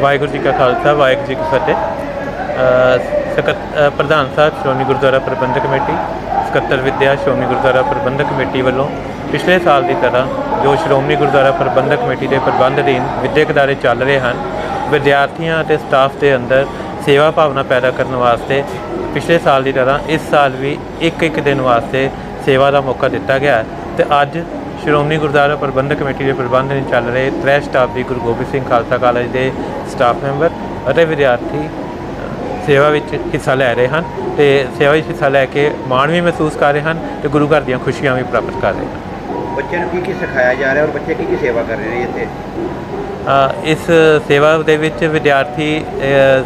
ਵਾਹਿਗੁਰੂ ਜੀ ਕਾ ਖਾਲਸਾ, ਵਾਹਿਗੁਰੂ ਜੀ ਕੀ ਫਤਿਹ। ਸਕੱਤ ਪ੍ਰਧਾਨ ਸਾਹਿਬ, ਸ਼੍ਰੋਮਣੀ ਗੁਰਦੁਆਰਾ ਪ੍ਰਬੰਧਕ ਕਮੇਟੀ, ਸਕੱਤਰ ਵਿਦਿਆ, ਸ਼੍ਰੋਮਣੀ ਗੁਰਦੁਆਰਾ ਪ੍ਰਬੰਧਕ ਕਮੇਟੀ ਵੱਲੋਂ ਪਿਛਲੇ ਸਾਲ ਦੀ ਤਰ੍ਹਾਂ ਜੋ ਸ਼੍ਰੋਮਣੀ ਗੁਰਦੁਆਰਾ ਪ੍ਰਬੰਧਕ ਕਮੇਟੀ ਦੇ ਪ੍ਰਬੰਧ ਅਧੀਨ ਵਿਦਿਅਕ ਅਦਾਰੇ ਚੱਲ ਰਹੇ ਹਨ, ਵਿਦਿਆਰਥੀਆਂ ਅਤੇ ਸਟਾਫ ਦੇ ਅੰਦਰ ਸੇਵਾ ਭਾਵਨਾ ਪੈਦਾ ਕਰਨ ਵਾਸਤੇ ਪਿਛਲੇ ਸਾਲ ਦੀ ਤਰ੍ਹਾਂ ਇਸ ਸਾਲ ਵੀ ਇੱਕ ਇੱਕ ਦਿਨ ਵਾਸਤੇ ਸੇਵਾ ਦਾ ਮੌਕਾ ਦਿੱਤਾ ਗਿਆ ਹੈ। ਤੇ ਅੱਜ ਸ਼੍ਰੋਮਣੀ ਗੁਰਦੁਆਰਾ ਪ੍ਰਬੰਧਕ ਕਮੇਟੀ ਦੇ ਪ੍ਰਬੰਧ ਵਿੱਚ ਚੱਲ ਰਹੇ ਤ੍ਰੈ ਸਟਾਫ ਦੀ ਗੁਰੂ ਗੋਬਿੰਦ ਸਿੰਘ ਖਾਲਸਾ ਕਾਲਜ ਦੇ ਸਟਾਫ ਮੈਂਬਰ ਅਤੇ ਵਿਦਿਆਰਥੀ ਸੇਵਾ ਵਿੱਚ ਹਿੱਸਾ ਲੈ ਰਹੇ ਹਨ ਤੇ ਸੇਵਾ ਵਿੱਚ ਹਿੱਸਾ ਲੈ ਕੇ ਮਾਣ ਵੀ ਮਹਿਸੂਸ ਕਰ ਰਹੇ ਹਨ ਤੇ ਗੁਰੂ ਘਰ ਦੀਆਂ ਖੁਸ਼ੀਆਂ ਵੀ ਪ੍ਰਾਪਤ ਕਰ ਰਹੇ ਹਨ। ਬੱਚਿਆਂ ਨੂੰ ਕੀ ਕੀ ਸਿਖਾਇਆ ਜਾ ਰਿਹਾ ਔਰ ਬੱਚੇ ਕੀ ਕੀ ਸੇਵਾ ਕਰ ਰਹੇ ਨੇ ਇੱਥੇ? ਇਸ ਸੇਵਾ ਦੇ ਵਿੱਚ ਵਿਦਿਆਰਥੀ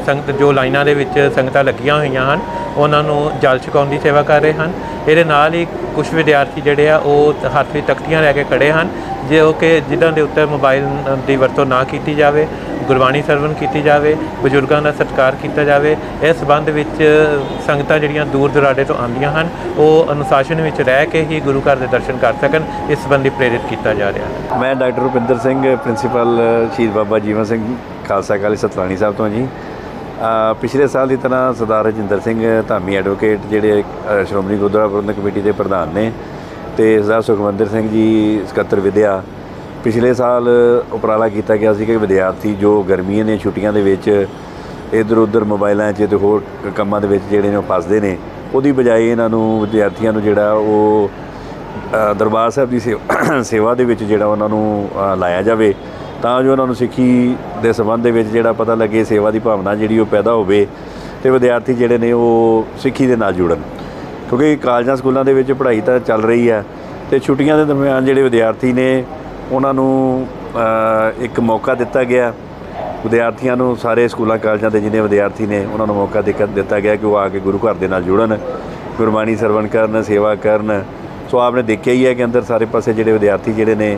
ਸੰਗਤ ਜੋ ਲਾਈਨਾਂ ਦੇ ਵਿੱਚ ਸੰਗਤਾਂ ਲੱਗੀਆਂ ਹੋਈਆਂ ਹਨ ਉਹਨਾਂ ਨੂੰ ਜਲ ਛਕਾਉਣ ਦੀ ਸੇਵਾ ਕਰ ਰਹੇ ਹਨ ਇਹਦੇ ਨਾਲ ਹੀ ਕੁਝ ਵਿਦਿਆਰਥੀ ਜਿਹੜੇ ਆ, ਉਹ ਹੱਥ ਵਿੱਚ ਤਖਤੀਆਂ ਲੈ ਕੇ ਖੜੇ ਹਨ, ਜੋ ਕਿ ਜਿਨ੍ਹਾਂ ਦੇ ਉੱਤੇ ਮੋਬਾਈਲ ਦੀ ਵਰਤੋਂ ਨਾ ਕੀਤੀ ਜਾਵੇ, ਗੁਰਬਾਣੀ ਸਰਵਨ ਕੀਤੀ ਜਾਵੇ, ਬਜ਼ੁਰਗਾਂ ਦਾ ਸਤਿਕਾਰ ਕੀਤਾ ਜਾਵੇ, ਇਸ ਸੰਬੰਧ ਵਿੱਚ ਸੰਗਤਾਂ ਜਿਹੜੀਆਂ ਦੂਰ ਦੁਰਾਡੇ ਤੋਂ ਆਉਂਦੀਆਂ ਹਨ, ਉਹ ਅਨੁਸ਼ਾਸਨ ਵਿੱਚ ਰਹਿ ਕੇ ਹੀ ਗੁਰੂ ਘਰ ਦੇ ਦਰਸ਼ਨ ਕਰ ਸਕਣ, ਇਸ ਸੰਬੰਧੀ ਪ੍ਰੇਰਿਤ ਕੀਤਾ ਜਾ ਰਿਹਾ ਹੈ। ਮੈਂ ਡਾਕਟਰ ਰੁਪਿੰਦਰ ਸਿੰਘ, ਪ੍ਰਿੰਸੀਪਲ ਸ਼ਹੀਦ ਬਾਬਾ ਜੀਵਨ ਸਿੰਘ ਖਾਲਸਾ ਕਾਲਜ ਸਤਲਾਣੀ ਸਾਹਿਬ ਤੋਂ ਜੀ। ਪਿਛਲੇ ਸਾਲ ਦੀ ਤਰ੍ਹਾਂ ਸਰਦਾਰ ਰਜਿੰਦਰ ਸਿੰਘ ਧਾਮੀ ਐਡਵੋਕੇਟ ਜਿਹੜੇ ਸ਼੍ਰੋਮਣੀ ਗੁਰਦੁਆਰਾ ਪ੍ਰਬੰਧਕ ਕਮੇਟੀ ਦੇ ਪ੍ਰਧਾਨ ਨੇ ਤੇ ਸਰਦਾਰ ਸੁਖਵੰਦਰ ਸਿੰਘ ਜੀ ਸਕੱਤਰ ਵਿਦਿਆ। ਪਿਛਲੇ ਸਾਲ ਉਪਰਾਲਾ ਕੀਤਾ ਗਿਆ ਸੀ ਕਿ ਵਿਦਿਆਰਥੀ ਜੋ ਗਰਮੀਆਂ ਦੀਆਂ ਛੁੱਟੀਆਂ ਦੇ ਵਿੱਚ ਇੱਧਰ ਉੱਧਰ ਮੋਬਾਈਲਾਂ 'ਚ ਤੇ ਹੋਰ ਕੰਮਾਂ ਦੇ ਵਿੱਚ ਜਿਹੜੇ ਨੇ ਉਹ ਫਸਦੇ ਨੇ, ਉਹਦੀ ਬਜਾਏ ਇਹਨਾਂ ਨੂੰ ਵਿਦਿਆਰਥੀਆਂ ਨੂੰ ਜਿਹੜਾ ਉਹ ਦਰਬਾਰ ਸਾਹਿਬ ਦੀ ਸੇਵਾ ਸੇਵਾ ਦੇ ਵਿੱਚ ਜਿਹੜਾ ਉਹਨਾਂ ਨੂੰ ਲਾਇਆ ਜਾਵੇ। ਤਾਂ ਜੋ ਉਹਨਾਂ ਨੂੰ ਸਿੱਖੀ ਦੇ ਸੰਬੰਧ ਦੇ ਵਿੱਚ ਜਿਹੜਾ ਪਤਾ ਲੱਗੇ, ਸੇਵਾ ਦੀ ਭਾਵਨਾ ਜਿਹੜੀ ਉਹ ਪੈਦਾ ਹੋਵੇ ਤੇ ਵਿਦਿਆਰਥੀ ਜਿਹੜੇ ਨੇ ਉਹ ਸਿੱਖੀ ਦੇ ਨਾਲ ਜੁੜਨ। ਕਿਉਂਕਿ ਕਾਲਜਾਂ, ਸਕੂਲਾਂ ਦੇ ਵਿੱਚ ਪੜ੍ਹਾਈ ਤਾਂ ਚੱਲ ਰਹੀ ਹੈ ਤੇ ਛੁੱਟੀਆਂ ਦੇ ਦਰਮਿਆਨ ਜਿਹੜੇ ਵਿਦਿਆਰਥੀ ਨੇ, ਉਹਨਾਂ ਨੂੰ ਇੱਕ ਮੌਕਾ ਦਿੱਤਾ ਗਿਆ। ਵਿਦਿਆਰਥੀਆਂ ਨੂੰ ਸਾਰੇ ਸਕੂਲਾਂ, ਕਾਲਜਾਂ ਦੇ ਜਿੰਨੇ ਵਿਦਿਆਰਥੀ ਨੇ, ਉਹਨਾਂ ਨੂੰ ਮੌਕਾ ਦਿੱਕਤ ਦਿੱਤਾ ਗਿਆ ਕਿ ਉਹ ਆ ਕੇ ਗੁਰੂ ਘਰ ਦੇ ਨਾਲ ਜੁੜਨ, ਗੁਰਬਾਣੀ ਸਰਵਣ ਕਰਨ, ਸੇਵਾ ਕਰਨ। ਸੋ ਆਪਨੇ ਦੇਖਿਆ ਹੀ ਹੈ ਕਿ ਅੰਦਰ ਸਾਰੇ ਪਾਸੇ ਜਿਹੜੇ ਵਿਦਿਆਰਥੀ ਜਿਹੜੇ ਨੇ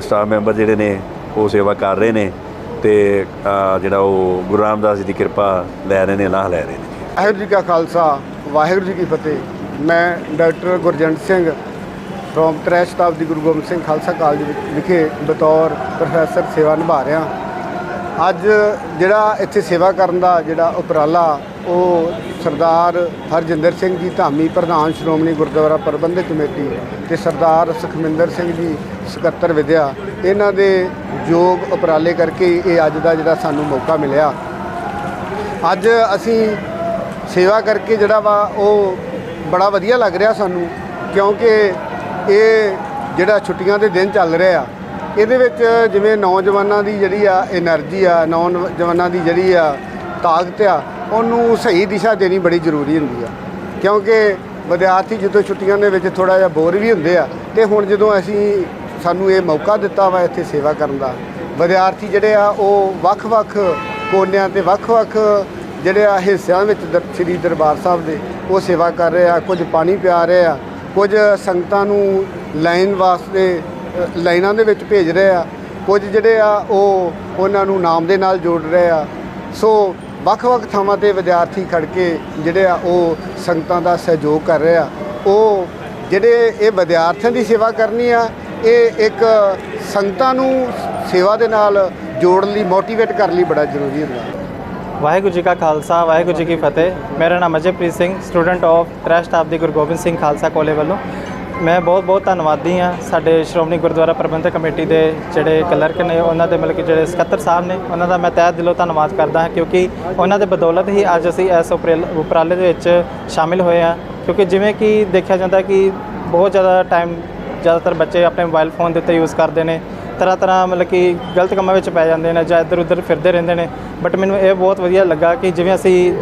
ਸਟਾਫ ਮੈਂਬਰ ਜਿਹੜੇ ਨੇ ਉਹ ਸੇਵਾ ਕਰ ਰਹੇ ਨੇ ਤੇ ਜਿਹੜਾ ਉਹ ਗੁਰੂ ਰਾਮਦਾਸ ਜੀ ਦੀ ਕਿਰਪਾ ਲੈ ਰਹੇ ਨੇ ਲਾਹ ਲੈ ਰਹੇ ਨੇ। ਵਾਹਿਗੁਰੂ ਜੀ ਕਾ ਖਾਲਸਾ, ਵਾਹਿਗੁਰੂ ਜੀ ਕੀ ਫਤਿਹ। ਮੈਂ doctor Gurjant Singh from Trai Shatabdi Guru Gobind Singh Khalsa college ਵਿ- ਵਿਖੇ ਬਤੌਰ ਪ੍ਰੋਫੈਸਰ ਸੇਵਾ ਨਿਭਾ ਰਿਹਾ। ਅੱਜ ਜਿਹੜਾ ਇੱਥੇ ਸੇਵਾ ਕਰਨ ਦਾ ਜਿਹੜਾ ਉਪਰਾਲਾ, ਉਹ ਸਰਦਾਰ ਹਰਜਿੰਦਰ ਸਿੰਘ ਜੀ ਧਾਮੀ ਪ੍ਰਧਾਨ ਸ਼੍ਰੋਮਣੀ ਗੁਰਦੁਆਰਾ ਪ੍ਰਬੰਧਕ ਕਮੇਟੀ ਤੇ ਸਰਦਾਰ ਸੁਖਮਿੰਦਰ ਸਿੰਘ ਜੀ ਸਕੱਤਰ ਵਿਦਿਆ, ਇਹਨਾਂ ਦੇ ਯੋਗ ਉਪਰਾਲੇ ਕਰਕੇ ਇਹ ਅੱਜ ਦਾ ਜਿਹੜਾ ਸਾਨੂੰ ਮੌਕਾ ਮਿਲਿਆ। ਅੱਜ ਅਸੀਂ ਸੇਵਾ ਕਰਕੇ ਜਿਹੜਾ ਵਾ, ਉਹ ਬੜਾ ਵਧੀਆ ਲੱਗ ਰਿਹਾ ਸਾਨੂੰ, ਕਿਉਂਕਿ ਇਹ ਜਿਹੜਾ ਛੁੱਟੀਆਂ ਦੇ ਦਿਨ ਚੱਲ ਰਹੇ ਆ ਇਹਦੇ ਵਿੱਚ ਜਿਵੇਂ ਨੌਜਵਾਨਾਂ ਦੀ ਜਿਹੜੀ ਆ એનર્ਜੀ ਆ, ਨੌਜਵਾਨਾਂ ਦੀ ਜਿਹੜੀ ਆ ਤਾਕਤ ਆ, ਉਹਨੂੰ ਸਹੀ ਦਿਸ਼ਾ ਦੇਣੀ ਬੜੀ ਜ਼ਰੂਰੀ ਹੁੰਦੀ ਆ। ਕਿਉਂਕਿ ਵਿਦਿਆਰਥੀ ਜਦੋਂ ਛੁੱਟੀਆਂ ਦੇ ਵਿੱਚ ਥੋੜਾ ਜਿਹਾ ਬੋਰ ਵੀ ਹੁੰਦੇ ਆ, ਤੇ ਹੁਣ ਜਦੋਂ ਅਸੀਂ ਸਾਨੂੰ ਇਹ ਮੌਕਾ ਦਿੱਤਾ ਵਾ ਇੱਥੇ ਸੇਵਾ ਕਰਨ ਦਾ, ਵਿਦਿਆਰਥੀ ਜਿਹੜੇ ਆ ਉਹ ਵੱਖ-ਵੱਖ ਕੋਨਿਆਂ ਤੇ ਵੱਖ-ਵੱਖ ਜਿਹੜੇ ਆ ਹਿੱਸਿਆਂ ਵਿੱਚ ਸ੍ਰੀ ਦਰਬਾਰ ਸਾਹਿਬ ਦੇ ਉਹ ਸੇਵਾ ਕਰ ਰਹੇ ਆ, ਕੁਝ ਪਾਣੀ ਪਿਆ ਰਹੇ ਆ, ਕੁਝ ਸੰਗਤਾਂ ਨੂੰ ਲਾਈਨ ਵਾਸਤੇ ਲਾਈਨਾਂ ਦੇ ਵਿੱਚ ਭੇਜ ਰਹੇ ਆ। ਕੁਝ ਜਿਹੜੇ ਆ, ਉਹ ਉਹਨਾਂ ਨੂੰ ਨਾਮ ਦੇ ਨਾਲ ਜੋੜ ਰਹੇ ਆ। ਸੋ ਵੱਖ-ਵੱਖ ਥਾਵਾਂ ਤੇ ਵਿਦਿਆਰਥੀ ਖੜ ਕੇ ਜਿਹੜੇ ਆ, ਉਹ ਸੰਗਤਾਂ ਦਾ ਸਹਿਯੋਗ ਕਰ ਰਹੇ ਆ। ਉਹ ਜਿਹੜੇ ਇਹ ਵਿਦਿਆਰਥੀਆਂ ਦੀ ਸੇਵਾ ਕਰਨੀ ਆ, ਇਹ ਇੱਕ ਸੰਗਤਾਂ ਨੂੰ ਸੇਵਾ ਦੇ ਨਾਲ ਜੋੜਨ ਲਈ, ਮੋਟੀਵੇਟ ਕਰਨ ਲਈ ਬੜਾ ਜ਼ਰੂਰੀ ਹੁੰਦਾ। ਵਾਹਿਗੁਰੂ ਜੀ ਕਾ ਖਾਲਸਾ, ਵਾਹਿਗੁਰੂ ਜੀ ਕੀ ਫਤਿਹ। ਮੇਰਾ ਨਾਮ ਅਜੇਪ੍ਰੀਤ ਸਿੰਘ, ਸਟੂਡੈਂਟ ਆਫ ਟਰਸਟ ਸਟਾਫ ਦੀ ਗੁਰੂ ਗੋਬਿੰਦ ਸਿੰਘ ਖਾਲਸਾ ਕਾਲਜ ਵੱਲੋਂ। ਮੈਂ ਬਹੁਤ ਬਹੁਤ ਧੰਨਵਾਦੀ ਹਾਂ ਸਾਡੇ ਸ਼੍ਰੋਮਣੀ ਗੁਰਦੁਆਰਾ ਪ੍ਰਬੰਧਕ ਕਮੇਟੀ ਦੇ ਜਿਹੜੇ ਕਲਰਕ ਨੇ, ਉਹਨਾਂ ਦੇ ਮਤਲਬ ਕਿ ਜਿਹੜੇ ਸਕੱਤਰ ਸਾਹਿਬ ਨੇ, ਉਹਨਾਂ ਦਾ ਮੈਂ ਤਹਿ ਦਿਲੋਂ ਧੰਨਵਾਦ ਕਰਦਾ ਹਾਂ ਕਿਉਂਕਿ ਉਹਨਾਂ ਦੇ ਬਦੌਲਤ ਹੀ ਅੱਜ ਅਸੀਂ ਇਸ ਉਪਰਾਲ- ਉਪਰਾਲੇ ਦੇ ਵਿੱਚ ਸ਼ਾਮਿਲ ਹੋਏ ਹਾਂ। ਕਿਉਂਕਿ ਜਿਵੇਂ ਕਿ ਦੇਖਿਆ ਜਾਂਦਾ ਕਿ ਬਹੁਤ ਜ਼ਿਆਦਾ ਟਾਈਮ ਜ਼ਿਆਦਾਤਰ ਬੱਚੇ ਆਪਣੇ ਮੋਬਾਈਲ ਫੋਨ ਦੇ ਉੱਤੇ ਯੂਜ਼ ਕਰਦੇ ਨੇ, ਤਰ੍ਹਾਂ ਤਰ੍ਹਾਂ ਮਤਲਬ ਕਿ ਗਲਤ ਕੰਮਾਂ ਵਿੱਚ ਪੈ ਜਾਂਦੇ ਨੇ ਜਾਂ ਇੱਧਰ ਉੱਧਰ ਫਿਰਦੇ ਰਹਿੰਦੇ ਨੇ। ਬਟ ਮੈਨੂੰ ਇਹ ਬਹੁਤ ਵਧੀਆ ਲੱਗਾ ਕਿ ਜਿਵੇਂ ਅਸੀਂ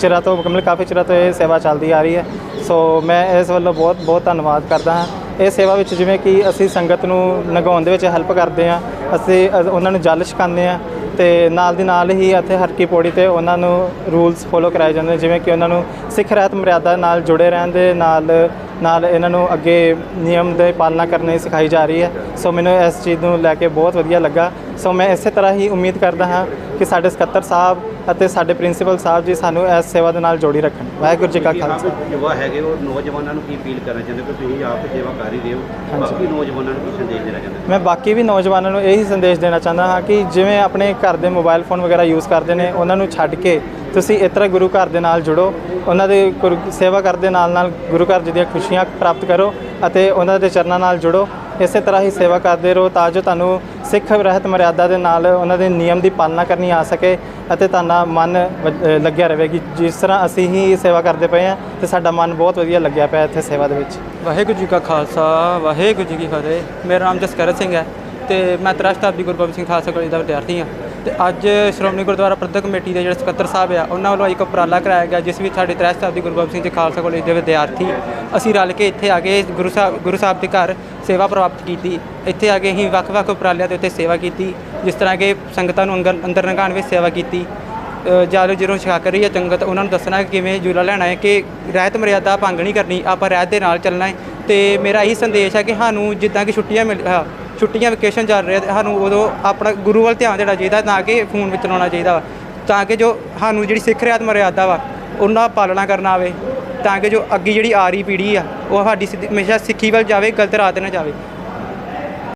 ਚਿਰਾਂ ਤੋਂ, ਮਤਲਬ ਕਾਫੀ ਚਿਰਾਂ ਤੋਂ ਇਹ ਸੇਵਾ ਚੱਲਦੀ ਆ ਰਹੀ ਹੈ। ਸੋ ਮੈਂ ਇਸ ਵੱਲੋਂ ਬਹੁਤ ਬਹੁਤ ਧੰਨਵਾਦ ਕਰਦਾ ਹਾਂ। ਇਹ ਸੇਵਾ ਵਿੱਚ ਜਿਵੇਂ ਕਿ ਅਸੀਂ ਸੰਗਤ ਨੂੰ ਨਗਾਉਣ ਦੇ ਵਿੱਚ ਹੈਲਪ ਕਰਦੇ ਹਾਂ, ਅਸੀਂ ਉਹਨਾਂ ਨੂੰ ਜਲ ਛਕਾਉਂਦੇ ਹਾਂ ਤੇ ਨਾਲ ਦੀ ਨਾਲ ਹੀ ਇੱਥੇ ਹਰ ਕੀ ਪੌੜੀ ਤੇ ਉਹਨਾਂ ਨੂੰ ਰੂਲਸ ਫੋਲੋ ਕਰਾਏ ਜਾਂਦੇ ਨੇ, ਜਿਵੇਂ ਕਿ ਉਹਨਾਂ ਨੂੰ ਸਿੱਖ ਰਹਿਤ ਮਰਿਆਦਾ ਨਾਲ ਜੁੜੇ ਰਹਿਣ ਦੇ ਨਾਲ ਨਾਲ ਇਹਨਾਂ ਨੂੰ ਅੱਗੇ ਨਿਯਮ ਦੇ ਪਾਲਣਾ ਕਰਨੀ ਸਿਖਾਈ ਜਾ ਰਹੀ ਹੈ। ਸੋ ਮੈਨੂੰ ਇਸ ਚੀਜ਼ ਨੂੰ ਲੈ ਕੇ ਬਹੁਤ ਵਧੀਆ ਲੱਗਾ। ਸੋ ਮੈਂ ਇਸੇ ਤਰ੍ਹਾਂ ਹੀ ਉਮੀਦ ਕਰਦਾ ਹਾਂ ਕਿ ਸਾਡੇ ਸਕੱਤਰ ਸਾਹਿਬ ਅਤੇ ਸਾਡੇ ਪ੍ਰਿੰਸੀਪਲ ਸਾਹਿਬ ਜੀ ਸਾਨੂੰ ਇਸ ਸੇਵਾ ਦੇ ਨਾਲ ਜੋੜੀ ਰੱਖਣ। ਵਾਹਿਗੁਰੂ ਜੀ ਕਾ ਖਾਲਸਾ। ਯੁਵਾ ਹੈਗੇ ਉਹ ਨੌਜਵਾਨਾਂ ਨੂੰ ਕੀ ਅਪੀਲ ਕਰਨਾ ਚਾਹੁੰਦੇ ਕਿ ਤੁਸੀਂ ਆਪ ਸੇਵਾ ਕਰ ਹੀ ਰਹੇ ਹੋ ਬਾਕੀ ਨੌਜਵਾਨਾਂ ਨੂੰ ਕੀ ਸੰਦੇਸ਼ ਦੇਣਾ ਚਾਹੁੰਦੇ? ਮੈਂ ਬਾਕੀ ਵੀ ਨੌਜਵਾਨਾਂ ਨੂੰ ਇਹੀ ਸੰਦੇਸ਼ ਦੇਣਾ ਚਾਹੁੰਦਾ ਹਾਂ ਕਿ ਜਿਵੇਂ ਆਪਣੇ ਘਰ ਦੇ ਮੋਬਾਈਲ ਫੋਨ ਵਗੈਰਾ ਯੂਜ਼ ਕਰਦੇ ਨੇ ਉਹਨਾਂ ਨੂੰ ਛੱਡ ਕੇ ਤੁਸੀਂ ਇਸ ਤਰ੍ਹਾਂ ਗੁਰੂ ਘਰ ਦੇ ਨਾਲ ਜੁੜੋ ਉਹਨਾਂ ਦੇ ਸੇਵਾ ਕਰਦੇ ਨਾਲ ਨਾਲ ਗੁਰੂ ਘਰ ਜੀ ਦੀਆਂ ਖੁਸ਼ੀਆਂ ਪ੍ਰਾਪਤ ਕਰੋ ਅਤੇ ਉਹਨਾਂ ਦੇ ਚਰਨਾਂ ਨਾਲ ਜੁੜੋ। ਇਸੇ ਤਰ੍ਹਾਂ ਹੀ ਸੇਵਾ ਕਰਦੇ ਰਹੋ ਤਾਂ ਜੋ ਤੁਹਾਨੂੰ ਸਿੱਖ ਰਹਿਤ ਮਰਿਆਦਾ ਦੇ ਨਾਲ ਉਹਨਾਂ ਦੇ ਨਿਯਮ ਦੀ ਪਾਲਣਾ ਕਰਨੀ ਆ ਸਕੇ ਅਤੇ ਤੁਹਾਡਾ ਮਨ ਵ- ਅ, ਲੱਗਿਆ ਰਹੇਗੀ ਜਿਸ ਤਰ੍ਹਾਂ ਅਸੀਂ ਹੀ ਸੇਵਾ ਕਰਦੇ ਪਏ ਹਾਂ ਤੇ ਸਾਡਾ ਮਨ ਬਹੁਤ ਵਧੀਆ ਲੱਗਿਆ ਪਿਆ ਇੱਥੇ ਸੇਵਾ ਦੇ ਵਿੱਚ। ਵਾਹਿਗੁਰੂ ਜੀ ਕਾ ਖਾਲਸਾ ਵਾਹਿਗੁਰੂ ਜੀ ਕੀ ਫਤਿਹ। ਮੇਰਾ ਨਾਮ ਜਸਕਰਤ ਸਿੰਘ ਹੈ ਤੇ ਮੈਂ ਤ੍ਰਿਸ਼ਟ ਸ਼ਤਾਬਦੀ ਗੁਰੂ ਗੋਬਿੰਦ ਸਿੰਘ ਖਾਲਸਾ ਕਾਲਜ ਦਾ ਵਿਦਿਆਰਥੀ ਹਾਂ। ਤੇ ਅੱਜ ਸ਼੍ਰੋਮਣੀ ਗੁਰਦੁਆਰਾ ਪ੍ਰਬੰਧਕ ਕਮੇਟੀ ਦੇ ਜਿਹੜੇ ਸਕੱਤਰ ਸਾਹਿਬ ਆ ਉਹਨਾਂ ਵੱਲੋਂ ਇੱਕ ਉਪਰਾਲਾ ਕਰਾਇਆ ਗਿਆ ਜਿਸ ਵਿੱਚ ਸਾਡੇ ਤ੍ਰਿਸ਼ਟ ਸ਼ਤਾਬਦੀ ਗੁਰੂ ਗੋਬਿੰਦ ਸਿੰਘ ਜੀ ਖਾਲਸਾ ਕਾਲਜ ਦੇ ਵਿਦਿਆਰਥੀ ਅਸੀਂ ਰਲ ਕੇ ਇੱਥੇ ਆ ਕੇ ਗੁਰੂ ਸਾਹਿਬ ਗੁਰੂ ਸਾਹਿਬ ਦੇ ਘਰ ਸੇਵਾ ਪ੍ਰਾਪਤ ਕੀਤੀ। ਇੱਥੇ ਆ ਕੇ ਅਸੀਂ ਵੱਖ-ਵੱਖ ਉਪਰਾਲਿਆਂ ਦੇ ਉੱਤੇ ਸੇਵਾ ਕੀਤੀ ਜਿਸ ਤਰ੍ਹਾਂ ਕਿ ਸੰਗਤਾਂ ਨੂੰ ਅੰਦਰ ਅੰਦਰ ਨਗਾਉਣ ਵਿੱਚ ਸੇਵਾ ਕੀਤੀ। ਅ, ਜਦੋਂ ਜਦੋਂ ਛਕਾ ਕਰੀ ਹੈ ਚੰਗਤ ਉਹਨਾਂ ਨੂੰ ਦੱਸਣਾ ਕਿ ਕਿਵੇਂ ਜੂਲਾ ਲੈਣਾ ਹੈ ਕਿ ਰਹਿਤ ਮਰਿਆਦਾ ਭੰਗ ਨਹੀਂ ਕਰਨੀ ਆਪਾਂ ਰਹਿਤ ਦੇ ਨਾਲ ਚੱਲਣਾ ਹੈ। ਤੇ ਮੇਰਾ ਇਹੀ ਸੰਦੇਸ਼ ਹੈ ਕਿ ਸਾਨੂੰ ਜਿੱਦਾਂ ਕਿ ਛੁੱਟੀਆਂ ਮਿਲ ਛੁੱਟੀਆਂ ਵਕੇਸ਼ਨ ਚੱਲ ਰਿਹਾ ਤੇ ਸਾਨੂੰ ਉਦੋਂ ਆਪਣਾ ਗੁਰੂ ਵੱਲ ਧਿਆਨ ਦੇਣਾ ਚਾਹੀਦਾ ਨਾ ਕਿ ਫੋਨ ਵਿੱਚ ਲਾਉਣਾ ਚਾਹੀਦਾ ਵਾ। ਤਾਂ ਕਿ ਜੋ ਸਾਨੂੰ ਜਿਹੜੀ ਸਿੱਖ ਰਹਿਤ ਮਰਿਆਦਾ ਵਾ ਉਹਨਾਂ ਪਾਲਣਾ ਕਰਨਾ ਆਵੇ। ਤਾਂ ਕਿ ਜੋ ਅੱਗੇ ਜਿਹੜੀ ਆ ਰਹੀ ਪੀੜ੍ਹੀ ਆ, ਉਹ ਸਾਡੀ ਸਿੱਧੀ- ਹਮੇਸ਼ਾ ਸਿੱਖੀ ਵੱਲ ਜਾਵੇ, ਗਲਤ ਰਾਹ ਤੇ ਨਾ ਜਾਵੇ।